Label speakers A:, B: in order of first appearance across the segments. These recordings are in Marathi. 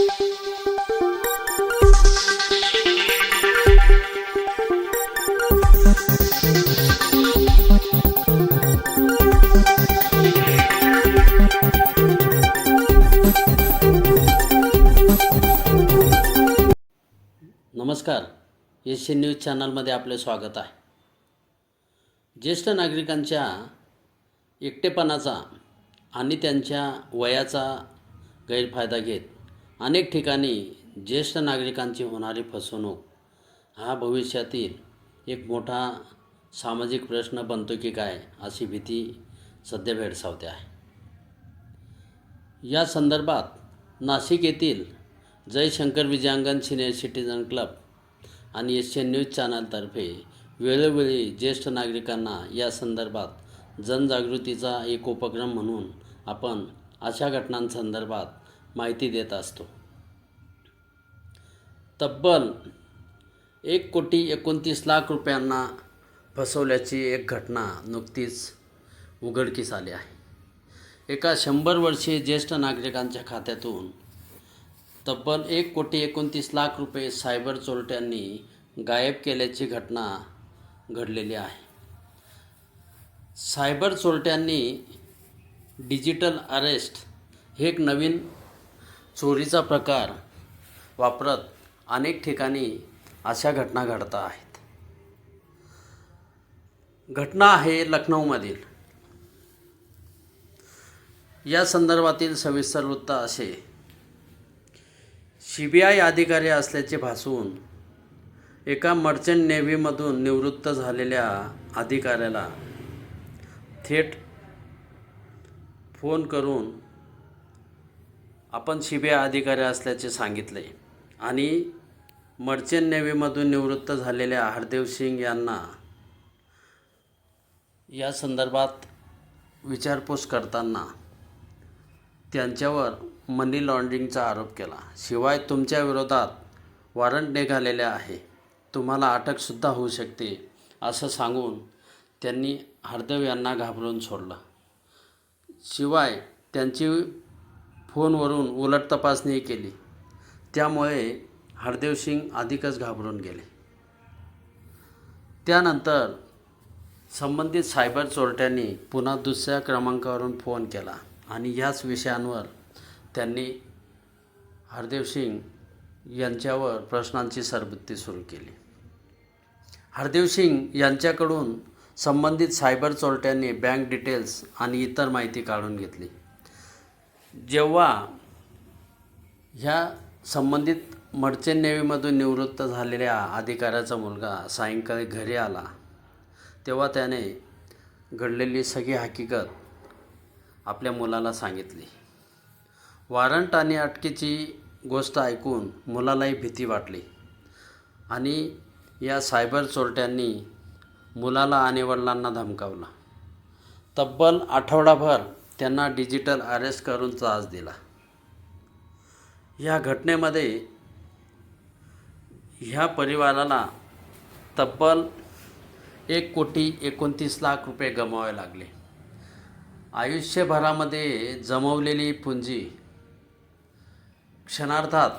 A: नमस्कार. एशियन न्यूज चॅनलमध्ये आपले स्वागत आहे. ज्येष्ठ नागरिकांच्या एकटेपणाचा आणि त्यांच्या वयाचा गैरफायदा घेत अनेक ठिकाणी ज्येष्ठ नागरिकांची होणारी फसवणूक हा भविष्यातील एक मोठा सामाजिक प्रश्न बनतो की काय अशी भीती सध्या भेडसावते आहे. या संदर्भात नाशिक येथील Jayshankar Vijayangan senior citizen club आणि एशियन न्यूज चॅनलतर्फे वेळोवेळी ज्येष्ठ नागरिकांना या संदर्भात जनजागृतीचा एक उपक्रम म्हणून आपण अशा घटनांसंदर्भात माहिती देत असतो. तब्बल एक कोटी एकोणतीस लाख रुपयांना फसवल्याची एक घटना नुकतीच उघडकीस आली आहे. एका शंभर वर्षीय ज्येष्ठ नागरिकांच्या खात्यातून तब्बल एक कोटी एकोणतीस लाख रुपये सायबर चोरट्यांनी गायब केल्याची घटना घडलेली आहे. सायबर चोरट्यांनी डिजिटल अरेस्ट हे एक नवीन चोरीचा प्रकार वापरत अनेक ठिकाणी अशा घटना घडत आहेत. घटना आहे लखनौमधील. या संदर्भातील सविस्तर वृत्त असे. सी बी आय अधिकारी असल्याचे भासून एका मर्चंट नेव्हीमधून निवृत्त झालेल्या अधिकाऱ्याला थेट फोन करून आपण सी बी आय अधिकारी असल्याचे सांगितले आणि मर्चंट नेव्हीमधून निवृत्त झालेल्या हरदेव सिंग यांना या संदर्भात विचारपूस करताना त्यांच्यावर मनी लॉन्ड्रिंगचा आरोप केला. शिवाय तुमच्या विरोधात वॉरंट निघालेले आहे. तुम्हाला अटकसुद्धा होऊ शकते असं सांगून त्यांनी हरदेव यांना घाबरून सोडलं. शिवाय त्यांची फोनवरून उलट तपासणी केली. त्यामुळे हरदेव सिंग अधिकच घाबरून गेले. त्यानंतर संबंधित सायबर चोरट्यांनी पुन्हा दुसऱ्या क्रमांकावरून फोन केला आणि ह्याच विषयांवर त्यांनी हरदेव सिंग यांच्यावर प्रश्नांची सरबत्ती सुरू केली. हरदेव सिंग यांच्याकडून संबंधित सायबर चोरट्यांनी बँक डिटेल्स आणि इतर माहिती काढून घेतली. जेव्हा ह्या संबंधित मर्चंट नेव्हीमधून निवृत्त झालेल्या अधिकाऱ्याचा मुलगा सायंकाळी घरी आला. तेव्हा त्याने घडलेली सगळी हकीकत आपल्या मुलाला सांगितली. वॉरंट आणि अटकेची गोष्ट ऐकून मुलालाही भीती वाटली आणि या सायबर चोरट्यांनी मुलाला आणि वडिलांना धमकावला. तब्बल आठवडाभर त्यांना डिजिटल अरेस्ट करून त्रास दिला. या घटनेमध्ये ह्या परिवाराला तब्बल एक कोटी एकोणतीस लाख रुपये गमावे लागले. आयुष्यभरामध्ये जमवलेली पुंजी क्षणार्धात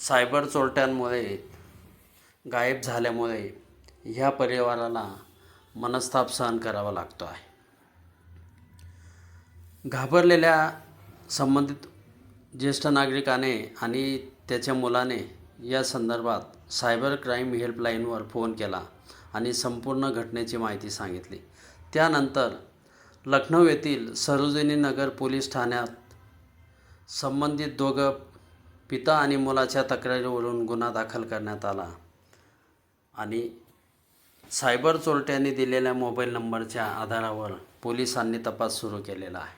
A: सायबर चोरट्यांमुळे गायब झाल्यामुळे ह्या परिवाराला मनस्ताप सहन करावा लागतो आहे. घाबरलेल्या संबंधित ज्येष्ठ नागरिकाने आणि त्याच्या मुलाने या संदर्भात सायबर क्राईम हेल्पलाईनवर फोन केला आणि संपूर्ण घटनेची माहिती सांगितली. त्यानंतर लखनौ येथील सरोजिनी नगर पोलीस ठाण्यात संबंधित दोघं पिता आणि मुलाच्या तक्रारीवरून गुन्हा दाखल करण्यात आला आणि सायबर चोरट्यांनी दिलेल्या मोबाईल नंबरच्या आधारावर पोलिसांनी तपास सुरू केलेला आहे.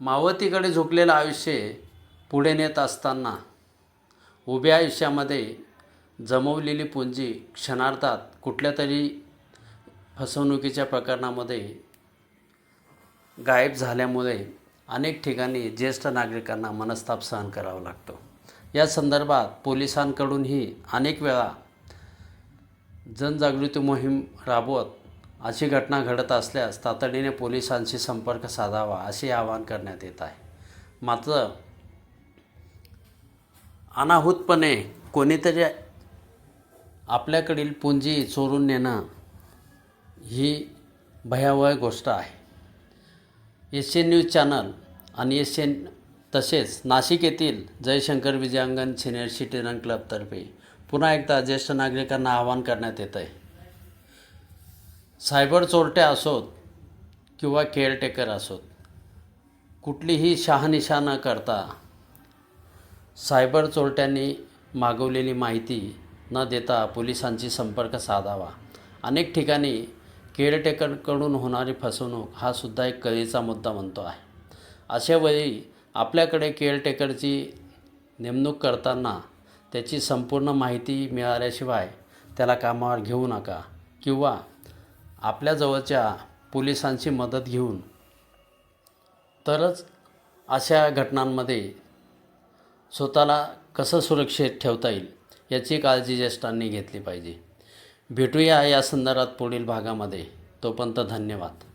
A: मावतीकडे झुकलेलं आयुष्य पुढे नेत असताना उभ्या आयुष्यामध्ये जमवलेली पुंजी क्षणार्धात कुठल्या तरी फसवणुकीच्या प्रकरणामध्ये गायब झाल्यामुळे अनेक ठिकाणी ज्येष्ठ नागरिकांना मनस्ताप सहन करावा लागतो. या संदर्भात पोलिसांकडूनही अनेक वेळा जनजागृती मोहीम राबवत अशी घटना घडत असल्यास तातडीने पोलिसांशी संपर्क साधावा असे आवाहन करण्यात येत आहे. मात्र अनाहूतपणे कोणीतरी आपल्याकडील पुंजी चोरून नेणं ही भयावह गोष्ट आहे. एस एन न्यूज चॅनल आणि एस एन तसेच नाशिक येथील जयशंकर विजयांगण सिनियर सिटीजन क्लबतर्फे पुन्हा एकदा ज्येष्ठ नागरिकांना आवाहन करण्यात येतं आहे. सायबर चोरट्या असोत किंवा केअरटेकर असोत कुठलीही शहानिशा न करता सायबर चोरट्यांनी मागवलेली माहिती न देता पोलिसांशी संपर्क साधावा. अनेक ठिकाणी केअरटेकरकडून होणारी फसवणूक हा सुद्धा एक कळीचा मुद्दा म्हणतो आहे. अशा वेळी आपल्याकडे केअरटेकरची नेमणूक करताना त्याची संपूर्ण माहिती मिळाल्याशिवाय त्याला कामावर घेऊ नका किंवा आपल्याजवळच्या पोलिसांची मदत घेऊन तरच अशा घटनांमध्ये स्वतःला कसं सुरक्षित ठेवता येईल याची काळजी ज्येष्ठांनी घेतली पाहिजे. भेटूया या संदर्भात पुढील भागामध्ये. तोपर्यंत धन्यवाद.